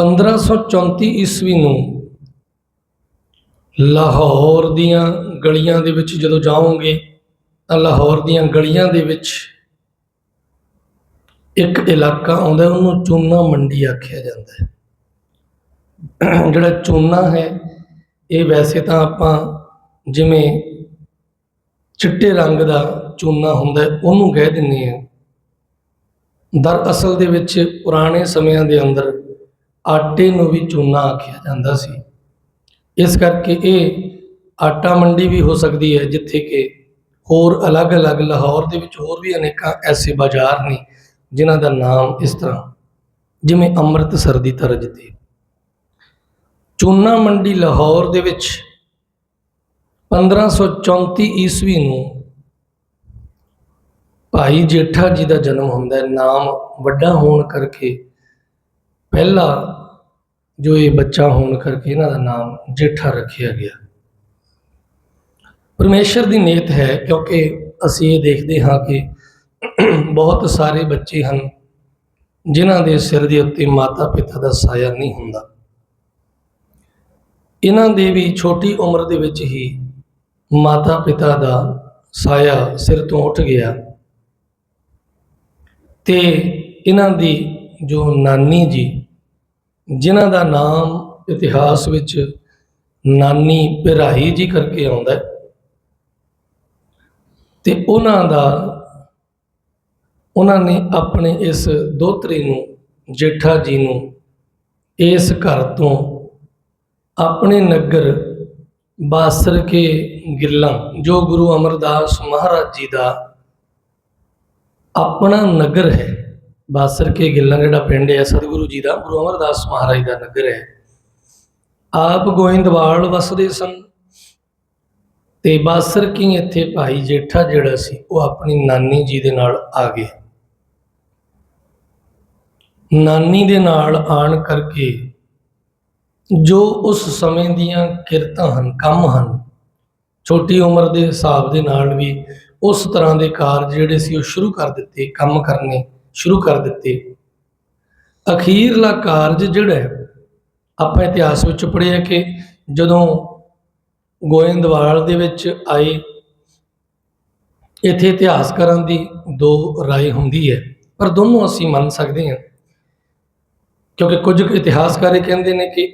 1534 ਈਸਵੀ ਨੂੰ ਲਾਹੌਰ ਦੀਆਂ ਗਲੀਆਂ ਦੇ ਵਿੱਚ ਜਦੋਂ ਜਾਓਗੇ, ਤਾਂ ਲਾਹੌਰ ਦੀਆਂ ਗਲੀਆਂ ਦੇ ਵਿੱਚ ਇੱਕ ਇਲਾਕਾ ਆਉਂਦਾ ਉਹਨੂੰ ਚੂਨਾ ਮੰਡੀ ਆਖਿਆ ਜਾਂਦਾ ਹੈ। ਜਿਹੜਾ ਚੂਨਾ ਹੈ, ਇਹ ਵੈਸੇ ਤਾਂ ਆਪਾਂ ਜਿਵੇਂ ਚਿੱਟੇ ਰੰਗ ਦਾ ਚੂਨਾ ਹੁੰਦਾ ਉਹਨੂੰ ਕਹਿ ਦਿੰਦੇ ਆ ਦਰਅਸਲ ਦੇ ਵਿੱਚ ਪੁਰਾਣੇ ਸਮਿਆਂ ਦੇ ਅੰਦਰ ਆਟੇ ਨੂੰ ਵੀ ਚੂਨਾ ਆਖਿਆ ਜਾਂਦਾ ਸੀ। ਇਸ ਕਰਕੇ ਇਹ ਆਟਾ ਮੰਡੀ ਵੀ ਹੋ ਸਕਦੀ ਹੈ, ਜਿੱਥੇ ਕਿ ਹੋਰ ਅਲੱਗ-ਅਲੱਗ ਲਾਹੌਰ ਦੇ ਵਿੱਚ ਹੋਰ ਵੀ ਅਨੇਕਾਂ ਐਸੇ ਬਾਜ਼ਾਰ ਨੇ, ਜਿਨ੍ਹਾਂ ਦਾ ਨਾਮ ਇਸ ਤਰ੍ਹਾਂ, ਜਿਵੇਂ ਅੰਮ੍ਰਿਤਸਰ ਦੀ ਤਰਜ਼ ਤੇ। ਚੂਨਾ ਮੰਡੀ ਲਾਹੌਰ ਦੇ ਵਿੱਚ 1534 ਈਸਵੀ ਨੂੰ ਭਾਈ ਜੇਠਾ ਜੀ ਦਾ ਜਨਮ ਹੁੰਦਾ ਹੈ। ਨਾਮ ਵੱਡਾ ਹੋਣ ਕਰਕੇ ਪਹਿਲਾ ਜੋ ਇਹ ਬੱਚਾ ਹੋਣ ਕਰਕੇ ਇਹਨਾਂ ਦਾ ਨਾਮ ਜੇਠਾ ਰੱਖਿਆ ਗਿਆ। ਪਰਮੇਸ਼ਰ ਦੀ ਨੀਅਤ ਹੈ ਕਿਉਂਕਿ ਅਸੀਂ ਇਹ ਦੇਖਦੇ ਹਾਂ ਕਿ ਬਹੁਤ ਸਾਰੇ ਬੱਚੇ ਹਨ ਜਿਨ੍ਹਾਂ ਦੇ ਸਿਰ ਦੇ ਉੱਤੇ ਮਾਤਾ ਪਿਤਾ ਦਾ ਸਾਇਆ ਨਹੀਂ ਹੁੰਦਾ। ਇਹਨਾਂ ਦੇ ਵੀ ਛੋਟੀ ਉਮਰ ਦੇ ਵਿੱਚ ਹੀ ਮਾਤਾ ਪਿਤਾ ਦਾ ਸਾਇਆ ਸਿਰ ਤੋਂ ਉੱਠ ਗਿਆ ਤੇ ਇਹਨਾਂ ਦੀ ਜੋ ਨਾਨੀ ਜੀ, ਜਿਨ੍ਹਾਂ ਦਾ ਨਾਮ ਇਤਿਹਾਸ ਵਿੱਚ ਨਾਨੀ ਪਿਰਾਹੀ ਜੀ ਕਰਕੇ ਆਉਂਦਾ ਹੈ, ਤੇ ਉਹਨਾਂ ਦਾ, ਉਹਨਾਂ ਨੇ ਆਪਣੇ ਇਸ ਦੋਤਰੇ ਨੂੰ, ਜੇਠਾ ਜੀ ਨੂੰ ਇਸ ਘਰ ਤੋਂ ਆਪਣੇ ਨਗਰ ਬਾਸਰ ਕੇ ਗਿੱਲਾਂ, ਜੋ ਗੁਰੂ ਅਮਰਦਾਸ ਮਹਾਰਾਜ ਜੀ ਦਾ ਆਪਣਾ ਨਗਰ ਹੈ ਬਾਸਰ ਕੇ ਗਿੱਲਾਂ ਜਿਹੜਾ ਪਿੰਡ ਹੈ, ਸਤਿਗੁਰੂ ਜੀ ਦਾ, ਗੁਰੂ ਅਮਰਦਾਸ ਮਹਾਰਾਜ ਦਾ ਨਗਰ ਹੈ। ਆਪ ਗੋਇੰਦਵਾਲ ਵਸਦੇ ਸਨ ਤੇ ਬਾਸਰ ਕੀ ਇੱਥੇ ਭਾਈ ਜੇਠਾ ਜਿਹੜਾ ਸੀ, ਉਹ ਆਪਣੀ ਨਾਨੀ ਜੀ ਦੇ ਨਾਲ ਆ ਗਏ ਨਾਨੀ ਦੇ ਨਾਲ ਆਣ ਕਰਕੇ ਜੋ ਉਸ ਸਮੇਂ ਦੀਆਂ ਕਿਰਤਾਂ ਹਨ, ਕੰਮ ਹਨ, ਛੋਟੀ ਉਮਰ ਦੇ ਹਿਸਾਬ ਦੇ ਨਾਲ ਵੀ ਉਸ ਤਰ੍ਹਾਂ ਦੇ ਕਾਰਜ ਜਿਹੜੇ ਸੀ, ਉਹ ਸ਼ੁਰੂ ਕਰ ਦਿੱਤੇ, ਕੰਮ ਕਰਨੇ। ਸ਼ੁਰੂ ਕਰ ਦਿੱਤੇ ਅਖੀਰਲਾ ਕਾਰਜ ਜਿਹੜਾ ਹੈ ਆਪਾਂ ਇਤਿਹਾਸ ਵਿੱਚ ਪੜ੍ਹਿਆ ਕਿ ਜਦੋਂ ਗੋਇੰਦਵਾਲ ਦੇ ਵਿੱਚ ਆਏ ਇੱਥੇ ਇਤਿਹਾਸਕਾਰਾਂ ਦੀ ਦੋ رائے ਹੁੰਦੀ ਹੈ ਪਰ ਦੋਨੋਂ ਅਸੀਂ ਮੰਨ ਸਕਦੇ ਹਾਂ ਕਿਉਂਕਿ ਕੁਝ ਕੁ ਇਤਿਹਾਸਕਾਰ ਇਹ ਕਹਿੰਦੇ ਨੇ ਕਿ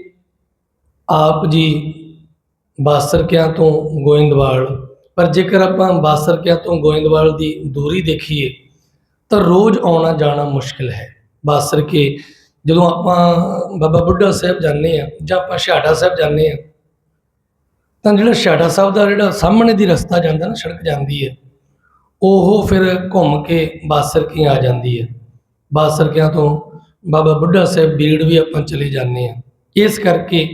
ਆਪ ਜੀ ਬਾਸਰਕਿਆਂ ਤੋਂ ਗੋਇੰਦਵਾਲ ਪਰ ਜੇਕਰ ਆਪਾਂ ਬਾਸਰਕਿਆਂ ਤੋਂ ਗੋਇੰਦਵਾਲ ਦੀ ਦੂਰੀ ਦੇਖੀਏ ਤਾਂ ਰੋਜ਼ ਆਉਣਾ ਜਾਣਾ ਮੁਸ਼ਕਿਲ ਹੈ। ਬਾਸਰ ਕੇ ਜਦੋਂ ਆਪਾਂ ਬਾਬਾ ਬੁੱਢਾ ਸਾਹਿਬ ਜਾਂਦੇ ਆ ਜਾਂ ਆਪਾਂ ਛਾੜਾ ਸਾਹਿਬ ਜਾਂਦੇ ਆ ਤਾਂ ਜਿਹੜਾ ਛਾੜਾ ਸਾਹਿਬ ਦਾ ਜਿਹੜਾ ਸਾਹਮਣੇ ਦੀ ਰਸਤਾ ਜਾਂਦਾ ਨਾ, ਸੜਕ ਜਾਂਦੀ ਹੈ, ਉਹ ਫਿਰ ਘੁੰਮ ਕੇ ਬਾਸਰਕੀ ਆ ਜਾਂਦੀ ਹੈ। ਬਾਸਰਕਿਆਂ ਤੋਂ ਬਾਬਾ ਬੁੱਢਾ ਸਾਹਿਬ ਬੀੜ ਵੀ ਆਪਾਂ ਚਲੇ ਜਾਂਦੇ ਆ ਇਸ ਕਰਕੇ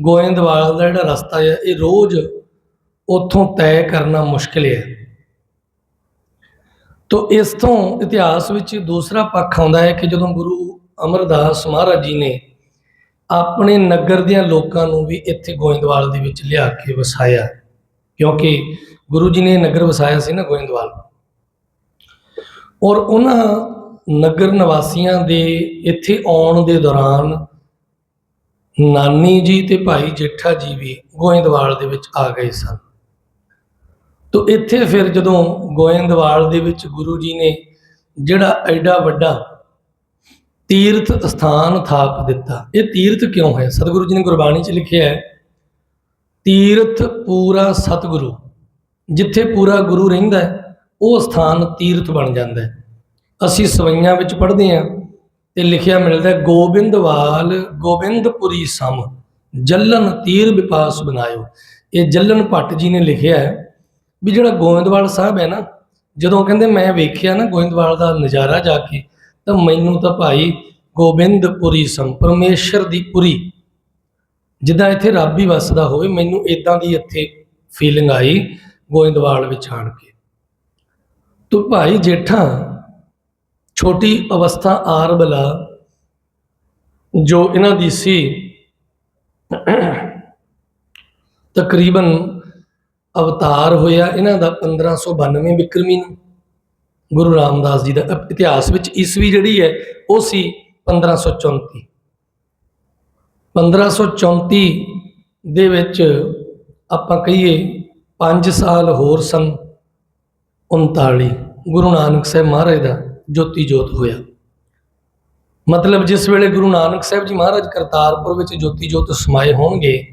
ਗੋਇੰਦਵਾਲ ਦਾ ਜਿਹੜਾ ਰਸਤਾ ਹੈ, ਇਹ ਰੋਜ਼ ਉੱਥੋਂ ਤੈਅ ਕਰਨਾ ਮੁਸ਼ਕਿਲ ਹੈ। ਤੋ ਇਸ ਤੋਂ ਇਤਿਹਾਸ ਵਿੱਚ ਦੂਸਰਾ ਪੱਖ ਆਉਂਦਾ ਹੈ ਕਿ ਜਦੋਂ ਗੁਰੂ ਅਮਰਦਾਸ ਮਹਾਰਾਜ ਜੀ ਨੇ ਆਪਣੇ ਨਗਰ ਦੀਆਂ ਲੋਕਾਂ ਨੂੰ ਵੀ ਇੱਥੇ ਗੋਇੰਦਵਾਲ ਦੇ ਵਿੱਚ ਲਿਆ ਕੇ ਵਸਾਇਆ, ਕਿਉਂਕਿ ਗੁਰੂ ਜੀ ਨੇ ਨਗਰ ਵਸਾਇਆ ਸੀ ਨਾ ਗੋਇੰਦਵਾਲ। ਔਰ ਉਹਨਾਂ ਨਗਰ ਨਿਵਾਸੀਆਂ ਦੇ ਇੱਥੇ ਆਉਣ ਦੇ ਦੌਰਾਨ ਨਾਨੀ ਜੀ ਤੇ ਭਾਈ ਜੇਠਾ ਜੀ ਵੀ ਗੋਇੰਦਵਾਲ ਦੇ ਵਿੱਚ ਆ ਗਏ ਸਨ। ਤੋ ਇੱਥੇ ਫਿਰ ਜਦੋਂ ਗੋਇੰਦਵਾਲ ਦੇ ਵਿੱਚ ਗੁਰੂ ਜੀ ਨੇ ਜਿਹੜਾ ਐਡਾ ਵੱਡਾ ਤੀਰਥ ਸਥਾਨ ਥਾਪ ਦਿੱਤਾ, ਇਹ ਤੀਰਥ ਕਿਉਂ ਹੈ? ਸਤਿਗੁਰੂ ਜੀ ਨੇ ਗੁਰਬਾਣੀ 'ਚ ਲਿਖਿਆ ਹੈ, ਤੀਰਥ ਪੂਰਾ ਸਤਿਗੁਰੂ, ਜਿੱਥੇ ਪੂਰਾ ਗੁਰੂ ਰਹਿੰਦਾ ਹੈ, ਉਹ ਸਥਾਨ ਤੀਰਥ ਬਣ ਜਾਂਦਾ ਹੈ। ਅਸੀਂ ਸਵਈਆਂ ਵਿੱਚ ਪੜ੍ਹਦੇ ਹਾਂ ਤੇ ਲਿਖਿਆ ਮਿਲਦਾ ਹੈ, ਗੋਬਿੰਦਵਾਲ ਗੋਬਿੰਦਪੁਰੀ ਸਮ ਜੱਲਨ ਤੀਰ ਵਿਪਾਸ ਬਣਾਇਓ। ਇਹ ਜੱਲਨ ਭੱਟ ਜੀ ਨੇ ਲਿਖਿਆ ਹੈ ਵੀ ਜਿਹੜਾ ਗੋਇੰਦਵਾਲ ਸਾਹਿਬ ਹੈ ਨਾ, ਜਦੋਂ ਕਹਿੰਦੇ ਮੈਂ ਵੇਖਿਆ ਨਾ ਗੋਇੰਦਵਾਲ ਦਾ ਨਜ਼ਾਰਾ ਜਾ ਕੇ, ਤਾਂ ਮੈਨੂੰ ਤਾਂ ਭਾਈ ਗੋਬਿੰਦਪੁਰੀ ਸਮ ਪਰਮੇਸ਼ਰ ਦੀ ਪੁਰੀ, ਜਿੱਦਾਂ ਇੱਥੇ ਰੱਬ ਹੀ ਵਸਦਾ ਹੋਵੇ, ਮੈਨੂੰ ਇਦਾਂ ਦੀ ਇੱਥੇ ਫੀਲਿੰਗ ਆਈ ਗੋਇੰਦਵਾਲ ਵਿੱਚ ਆਣ ਕੇ। ਤੂੰ ਭਾਈ ਜੇਠਾ, ਛੋਟੀ ਅਵਸਥਾ ਆਰਬਲਾ ਜੋ ਇਹਨਾਂ ਦੀ ਸੀ, ਤਕਰੀਬਨ ਅਵਤਾਰ ਹੋਇਆ ਇਹਨਾਂ ਦਾ 1592 ਬਿਕਰਮੀ ਨੂੰ। ਗੁਰੂ ਰਾਮਦਾਸ ਜੀ ਦਾ ਇਤਿਹਾਸ ਵਿੱਚ ਈਸਵੀ ਜਿਹੜੀ ਹੈ, ਉਹ ਸੀ 1534 1534 ਦੇ ਵਿੱਚ ਆਪਾਂ ਕਹੀਏ 5 ਸਾਲ ਹੋਰ ਸਨ 39 ਗੁਰੂ ਨਾਨਕ ਸਾਹਿਬ ਮਹਾਰਾਜ ਦਾ ਜੋਤੀ ਜੋਤ ਹੋਇਆ। ਮਤਲਬ ਜਿਸ ਵੇਲੇ ਗੁਰੂ ਨਾਨਕ ਸਾਹਿਬ ਜੀ ਮਹਾਰਾਜ ਕਰਤਾਰਪੁਰ ਵਿੱਚ ਜੋਤੀ ਜੋਤ ਸਮਾਏ ਹੋਣਗੇ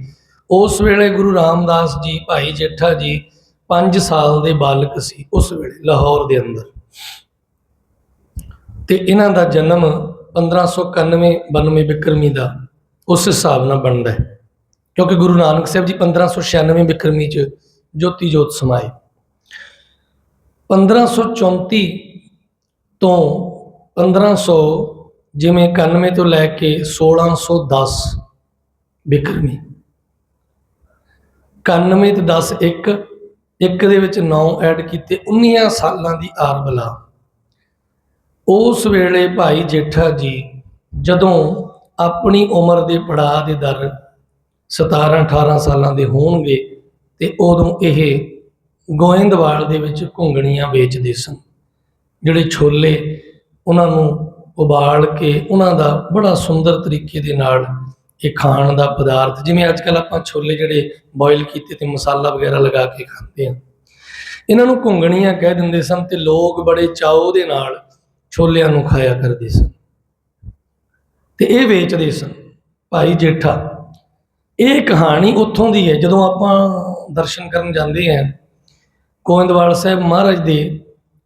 ਉਸ ਵੇਲੇ ਗੁਰੂ ਰਾਮਦਾਸ ਜੀ ਭਾਈ ਜੇਠਾ ਜੀ 5 ਸਾਲ ਦੇ ਬਾਲਕ ਸੀ ਉਸ ਵੇਲੇ ਲਾਹੌਰ ਦੇ ਅੰਦਰ। ਤੇ ਇਹਨਾਂ ਦਾ ਜਨਮ 1591 92 ਬਿਕਰਮੀ ਦਾ ਉਸ ਹਿਸਾਬ ਨਾਲ ਬਣਦਾ ਹੈ। ਕਿਉਂਕਿ ਗੁਰੂ ਨਾਨਕ ਸਾਹਿਬ ਜੀ 1596 ਬਿਕਰਮੀ ਚ ਜੋਤੀ ਜੋਤ ਸਮਾਏ। 1534 ਤੋਂ 1500 ਜਿਵੇਂ 91 ਤੋਂ ਲੈ ਕੇ 1610 ਬਿਕਰਮੀ 91 ਤੇ 10 ਇੱਕ ਇੱਕ ਦੇ ਵਿੱਚ 9 ਐਡ ਕੀਤੇ 19 ਸਾਲਾਂ ਦੀ ਆਰ ਬਲਾ। ਉਸ ਵੇਲੇ ਭਾਈ ਜੇਠਾ ਜੀ ਜਦੋਂ ਆਪਣੀ ਉਮਰ ਦੇ ਪੜਾਅ ਦੇ ਦਰ 17 18 ਸਾਲਾਂ ਦੇ ਹੋਣਗੇ ਤੇ ਉਦੋਂ ਇਹ ਗੋਇੰਦਵਾਲ ਦੇ ਵਿੱਚ ਘੁੰਗਣੀਆਂ ਵੇਚਦੇ ਸਨ। ਜਿਹੜੇ ਛੋਲੇ ਉਹਨਾਂ ਨੂੰ ਉਬਾਲ ਕੇ ਉਹਨਾਂ ਦਾ ਬੜਾ ਸੁੰਦਰ ਤਰੀਕੇ ਦੇ ਨਾਲ ਇਹ ਖਾਣ ਦਾ ਪਦਾਰਥ, ਜਿਵੇਂ ਅੱਜ ਕੱਲ ਆਪਾਂ ਛੋਲੇ ਜਿਹੜੇ ਬੋਇਲ ਕੀਤੇ ਤੇ ਮਸਾਲਾ ਵਗੈਰਾ ਲਗਾ ਕੇ ਖਾਂਦੇ ਆ ਇਹਨਾਂ ਨੂੰ ਘੁੰਗਣੀਆਂ ਕਹਿ ਦਿੰਦੇ ਸਨ ਤੇ ਲੋਕ ਬੜੇ ਚਾਅ ਦੇ ਨਾਲ ਛੋਲਿਆਂ ਨੂੰ ਖਾਇਆ ਕਰਦੇ ਸਨ। ਤੇ ਇਹ ਵੇਚਦੇ ਸਨ, ਭਾਈ ਜੇਠਾ। ਇਹ ਕਹਾਣੀ ਉੱਥੋਂ ਦੀ ਹੈ, ਜਦੋਂ ਆਪਾਂ ਦਰਸ਼ਨ ਕਰਨ ਜਾਂਦੇ ਹਾਂ, ਗੋਇੰਦਵਾਲ ਸਾਹਿਬ ਮਹਾਰਾਜ ਦੇ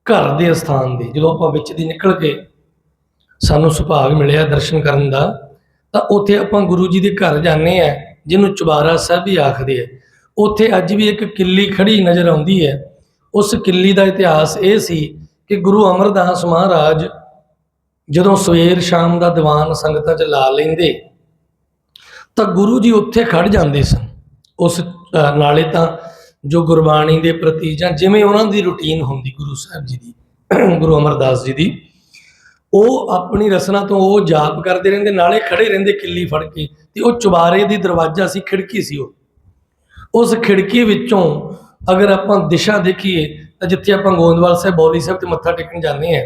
ਘਰ ਦੇ ਸਥਾਨ ਦੇ ਜਦੋਂ ਆਪਾਂ ਵਿੱਚ ਦੀ ਨਿਕਲ ਕੇ ਸਾਨੂੰ ਸੁਭਾਗ ਮਿਲਿਆ ਦਰਸ਼ਨ ਕਰਨ ਦਾ ਤਾਂ ਉੱਥੇ ਆਪਾਂ ਗੁਰੂ ਜੀ ਦੇ ਘਰ ਜਾਂਦੇ ਆ ਜਿਹਨੂੰ ਚੁਬਾਰਾ ਸਾਹਿਬ ਵੀ ਆਖਦੇ ਆ। ਉੱਥੇ ਅੱਜ ਵੀ ਇੱਕ ਕਿੱਲੀ ਖੜੀ ਨਜ਼ਰ ਆਉਂਦੀ ਹੈ। ਉਸ ਕਿੱਲੀ ਦਾ ਇਤਿਹਾਸ ਇਹ ਸੀ ਕਿ ਗੁਰੂ ਅਮਰਦਾਸ ਮਹਾਰਾਜ ਜਦੋਂ ਸਵੇਰ ਸ਼ਾਮ ਦਾ ਦੀਵਾਨ ਸੰਗਤਾਂ 'ਚ ਲਾ ਲੈਂਦੇ, ਤਾਂ ਗੁਰੂ ਜੀ ਉੱਥੇ ਖੜ ਜਾਂਦੇ ਸਨ। ਉਸ ਨਾਲੇ ਤਾਂ ਜੋ ਗੁਰਬਾਣੀ ਦੇ ਪ੍ਰਤੀ ਜਾਂ ਜਿਵੇਂ ਉਹਨਾਂ ਦੀ ਰੁਟੀਨ ਹੁੰਦੀ ਗੁਰੂ ਸਾਹਿਬ ਜੀ ਦੀ, ਗੁਰੂ ਅਮਰਦਾਸ ਜੀ ਦੀ ਉਹ ਆਪਣੀ ਰਸਨਾ ਤੋਂ ਉਹ ਜਾਪ ਕਰਦੇ ਰਹਿੰਦੇ, ਨਾਲੇ ਖੜੇ ਰਹਿੰਦੇ ਕਿੱਲੀ ਫੜ ਕੇ ਤੇ ਉਹ ਚੁਬਾਰੇ ਦੀ ਦਰਵਾਜ਼ਾ ਸੀ, ਖਿੜਕੀ ਸੀ ਉਹ। ਉਸ ਖਿੜਕੀ ਵਿੱਚੋਂ ਅਗਰ ਆਪਾਂ ਦਿਸ਼ਾ ਦੇਖੀਏ, ਤਾਂ ਜਿੱਥੇ ਆਪਾਂ ਗੋਇੰਦਵਾਲ ਸਾਹਿਬ, ਬੌਲੀ ਸਾਹਿਬ ਤੇ ਮੱਥਾ ਟੇਕਣ ਜਾਂਦੇ ਆ